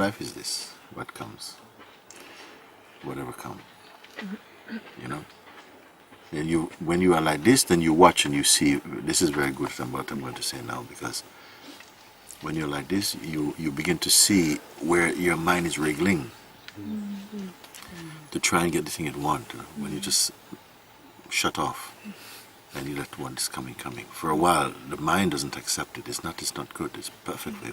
life is this. What comes, whatever comes. You know. And you, when you are like this, then you watch and you see. This is very good. What I'm going to say now because when you're like this, you you begin to see where your mind is wriggling to try and get the thing it want. When you just shut off and you let what is coming coming. For a while, the mind doesn't accept it. It's not. It's not good. It's perfectly.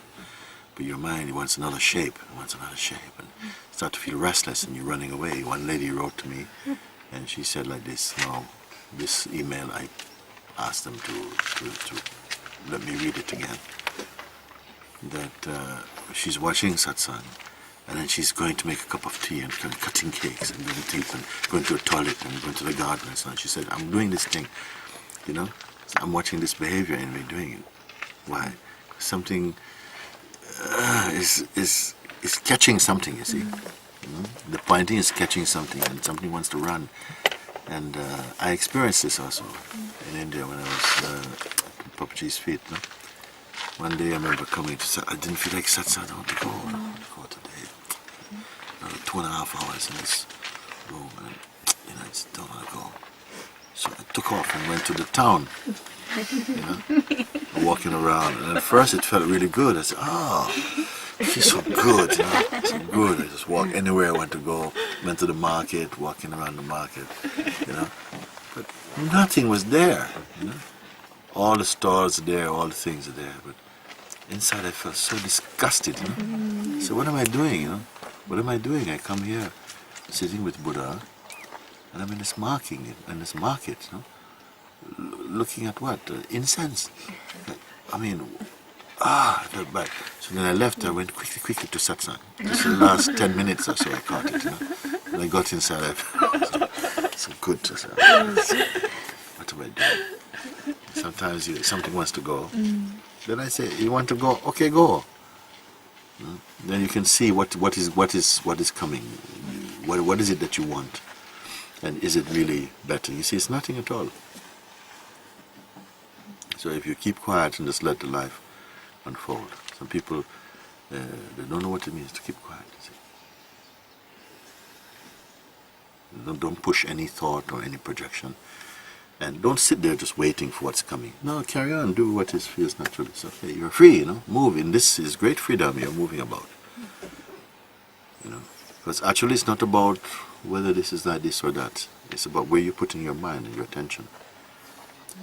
But your mind wants another shape. It wants another shape, and start to feel restless, and you're running away. One lady wrote to me, and she said like this. No, this email I asked them to to, to let me read it again. That uh, she's watching satsang, and then she's going to make a cup of tea and kind of cutting cakes and doing things and going to the toilet and going to the garden and so on. She said, I'm doing this thing, you know, I'm watching this behavior and we're doing it. Why? Something uh, is, is, is catching something, you see. Know? The pointing is catching something and something wants to run. And uh, I experienced this also in India when I was uh, at Papaji's feet. No? One day I remember coming to, I didn't feel like satsang, I don't want to go, I want to go today another two and a half hours in this room and you know, I just don't want to go. So I took off and went to the town, you know, walking around. And at first it felt really good. I said, oh, it feels so good, you know, so good. I just walked anywhere I went to go, went to the market, walking around the market, you know. But nothing was there, you know. All the stores are there, all the things are there, but inside I felt so disgusted, you know. So what am I doing, you know? What am I doing? I come here, sitting with Buddha, and I'm in this marking, in this market, you know, looking at what? Uh, incense. I mean, ah, felt bad. So then I left, I went quickly, quickly to satsang. Just the last 10 minutes or so I caught it, you know. When I got inside, I so, so good. I said, what am I doing? Sometimes you, something wants to go. Then I say, you want to go? Okay, go then you can see what what is what is what is coming what what is it that you want and is it really better you see it's nothing at all so if you keep quiet and just let the life unfold some people uh, they don't know what it means to keep quiet. Don't, don't push any thought or any projection and don't sit there just waiting for what's coming. No, carry on, do what is feels natural. It's okay. You're free, you know. Move. In this is great freedom. You're moving about. You know, because actually it's not about whether this is like this or that. It's about where you're putting your mind and your attention.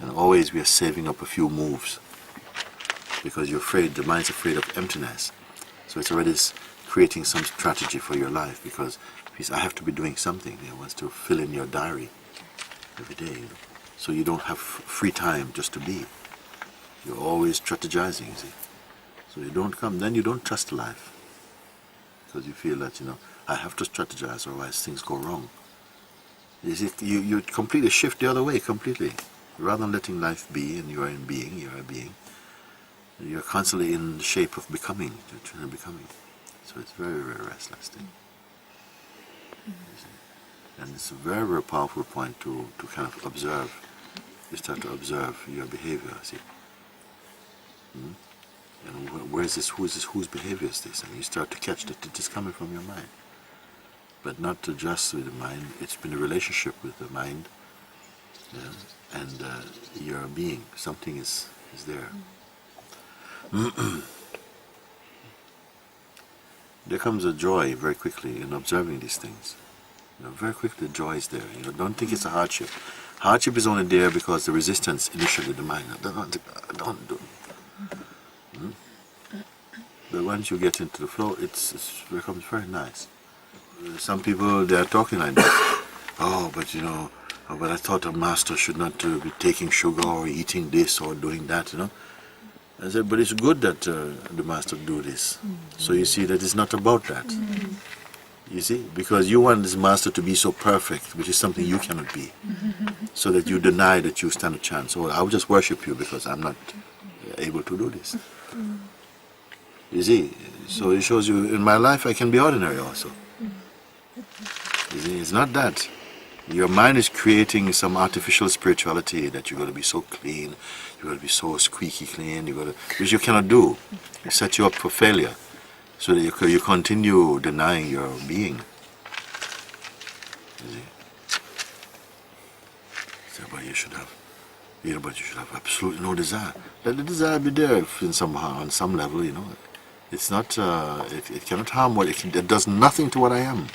And always we are saving up a few moves because you're afraid. The mind's afraid of emptiness. So it's already creating some strategy for your life because I have to be doing something. It wants to fill in your diary every day. You know? So you don't have free time just to be. You're always strategizing, you see. So you don't come, then you don't trust life. Because you feel that, you know, I have to strategize, otherwise things go wrong. You you, completely shift the other way completely. Rather than letting life be, and you are in being, you are being, you're constantly in the shape of becoming, trying to becoming. So it's very, very restless thing. See. And it's a very, very powerful point to, to kind of observe. You start to observe your behavior, see. Hmm? And where is this, who is this, whose behavior is this? And you start to catch that it is coming from your mind. But not to just with the mind, it's been a relationship with the mind yeah, and uh, your being. Something is, is there. there comes a joy very quickly in observing these things. You know, very quickly, joy is there. You know, don't think it's a hardship. Hardship is only there because the resistance initially, the mind. Don't, don't, do. Hmm? But once you get into the flow, it's it becomes very nice. Uh, Some people they are talking like this. Oh, but you know, oh, but I thought a master should not uh, be taking sugar or eating this or doing that. You know. I said, but it's good that uh, the master do this. So you see that it's not about that. You see, because you want this master to be so perfect, which is something you cannot be, so that you deny that you stand a chance. Oh, I'll just worship you because I'm not able to do this. You see, so it shows you in my life I can be ordinary also. See, it's not that. Your mind is creating some artificial spirituality that you're going to be so clean, you're going to be so squeaky clean, you're going to, which you cannot do. It sets you up for failure. So that you, you continue denying your being. You see? So, but you should have, you know, but you should have absolutely no desire. Let the desire be there in some on some level, you know. It's not, uh, it, it cannot harm what, it, it does nothing to what I am.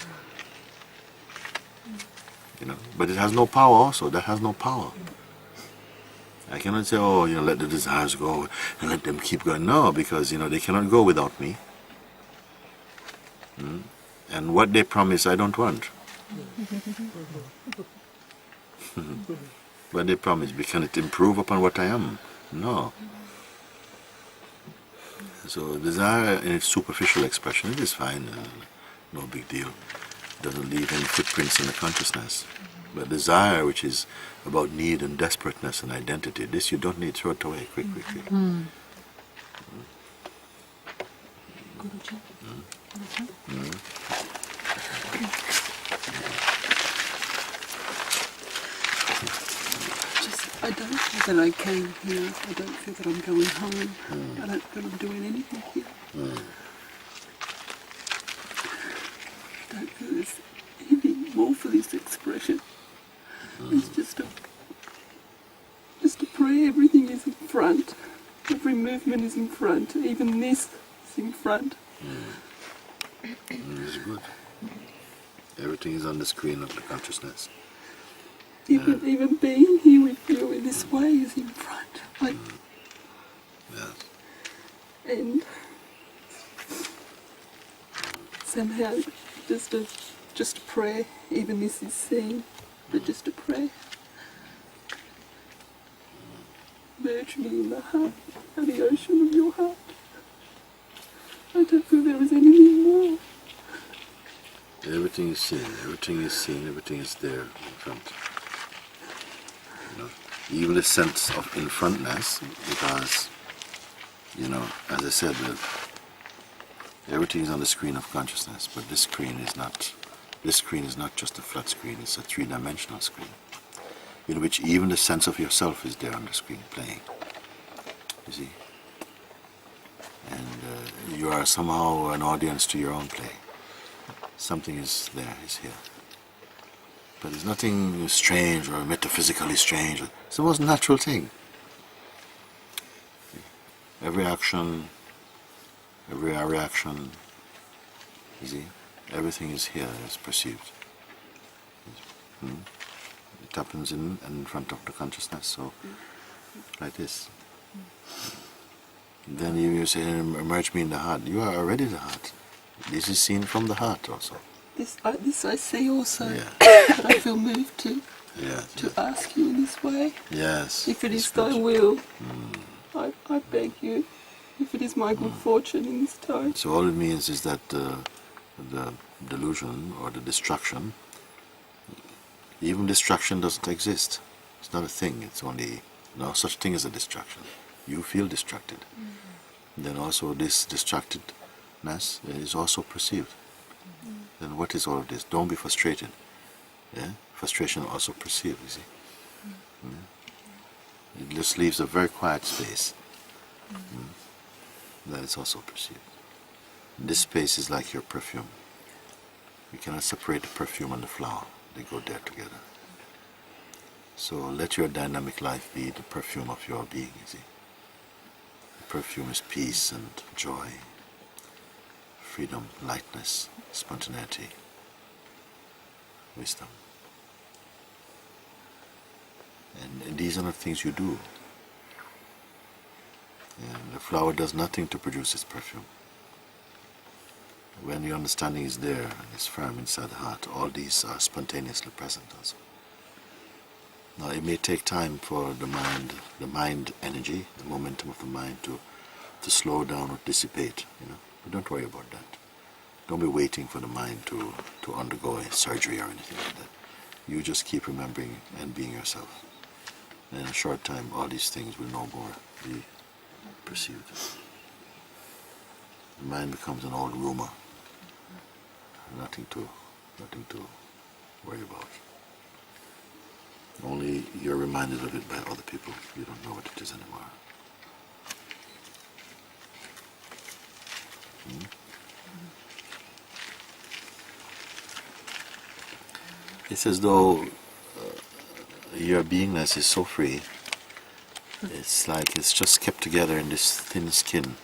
You know, but it has no power also, that has no power. I cannot say, oh, you know, let the desires go and let them keep going. No, because, you know, they cannot go without me. Mm. And what they promise, I don't want. what they promise, we can it improve upon what I am? No. So desire in its superficial expression, it is fine, uh, no big deal. Doesn't leave any footprints in the consciousness. But desire, which is about need and desperateness and identity, this you don't need, throw it away quick, quick, quick. Mm-hmm. Mm. Just, I don't feel that I came here. I don't feel that I'm going home. Mm. I don't feel I'm doing anything here. Mm. I don't feel there's anything this expression. It's just a, just a prayer. Everything is in front. Every movement is in front. Even this is in front. Mm, it's good. Everything is on the screen of the consciousness. Even even being here with you in this way is in front. Like Yes. and somehow just a just a prayer even this is seen but just a prayer merge me in the heart and the ocean of your heart I don't feel there is anything more Everything is seen, everything is seen, everything is there in front. You know, even the sense of in frontness, because, you know, as I said, everything is on the screen of consciousness, but this screen is not. This screen is not just a flat screen; it's a three-dimensional screen, in which even the sense of yourself is there on the screen playing. You see, and uh, you are somehow an audience to your own play something is there, is here. But there's nothing strange or metaphysically strange. It's the most natural thing. Every action, every reaction, you see, everything is here, is perceived. Hmm? It happens in, in front of the consciousness, so like this. Then you, you say, emerge me in the heart. You are already the heart. This is seen from the heart also. this I, this I see also Yeah. I feel moved to Yeah. to ask you in this way Yes. If it's is thy will, I, I beg you, if it is my good fortune in this time, So all it means is that uh, the delusion or the distraction, even distraction doesn't exist. It's not a thing. It's only no such thing as a distraction. You feel distracted. Then also this distractedness is also perceived. Then what is all of this? Don't be frustrated. Yeah, frustration also perceived. You see, Mm. it just leaves a very quiet space. Mm. That is also perceived. This space is like your perfume. You cannot separate the perfume and the flower. They go there together. So let your dynamic life be the perfume of your being, you see. The perfume is peace and joy, freedom, lightness, spontaneity, wisdom. And, and these are not things you do. And the flower does nothing to produce its perfume. When the understanding is there and is firm inside the heart, all these are spontaneously present also. Now it may take time for the mind, the mind energy, the momentum of the mind to, to slow down or dissipate, you know. But don't worry about that. Don't be waiting for the mind to, to undergo a surgery or anything like that. You just keep remembering and being yourself. And in a short time, all these things will no more be perceived. The mind becomes an old rumor nothing to, nothing to worry about. Only you're reminded of it by other people. You don't know what it is anymore. Hmm? It's as though uh, your beingness is so free. It's like it's just kept together in this thin skin.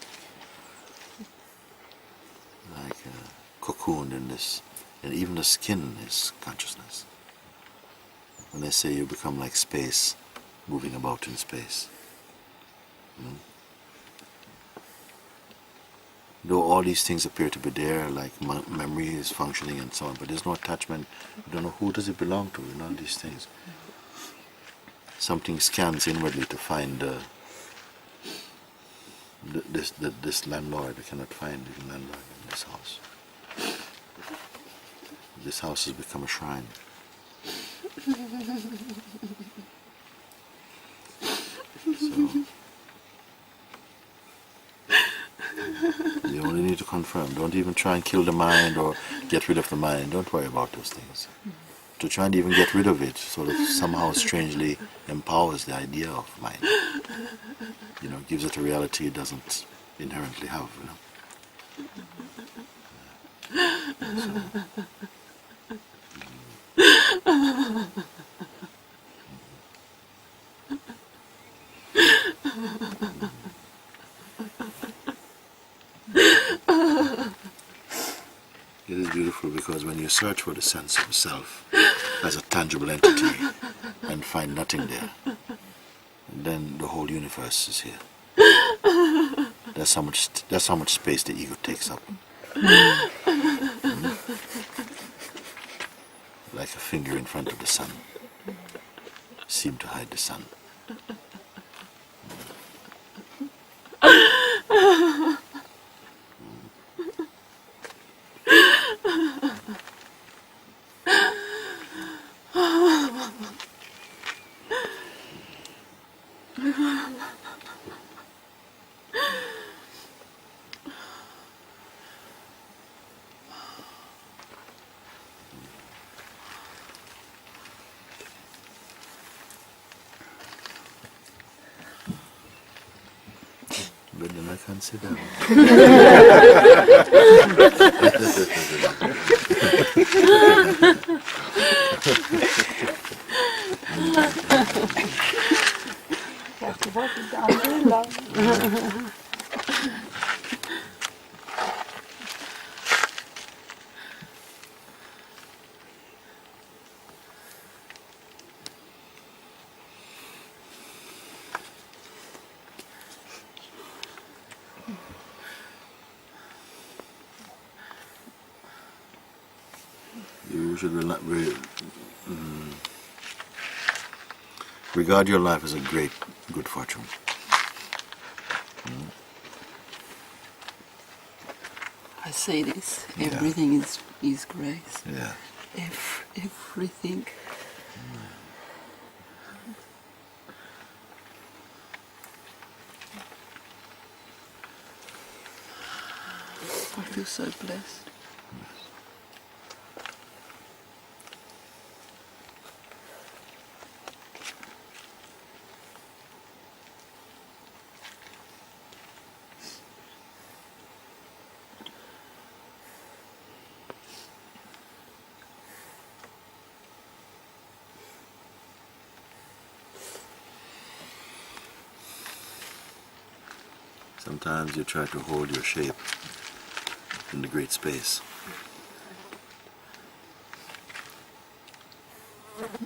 In this, and even the skin is consciousness. When they say you become like space, moving about in space. Mm. Though all these things appear to be there, like memory is functioning and so on, but there's no attachment. You don't know who does it belong to. You know these things. Something scans inwardly to find uh, th- this th- this landlord. They cannot find the landlord in this house. This house has become a shrine. So you only need to confirm. Don't even try and kill the mind or get rid of the mind. Don't worry about those things. To try and even get rid of it sort of somehow strangely empowers the idea of mind. You know, gives it a reality it doesn't inherently have, you know. It is beautiful because when you search for the sense of self as a tangible entity and find nothing there, then the whole universe is here. That's how much. That's how much space the ego takes up. Like a finger in front of the sun, seemed to hide the sun. I can't sit down. have to walk You should rela- re- mm, regard your life as a great good fortune. I say this. Yeah. Everything is is grace. Yeah. Ev- everything. I feel so blessed. Sometimes you try to hold your shape in the great space. Hmm.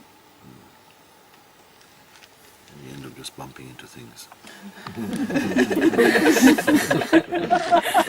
And you end up just bumping into things.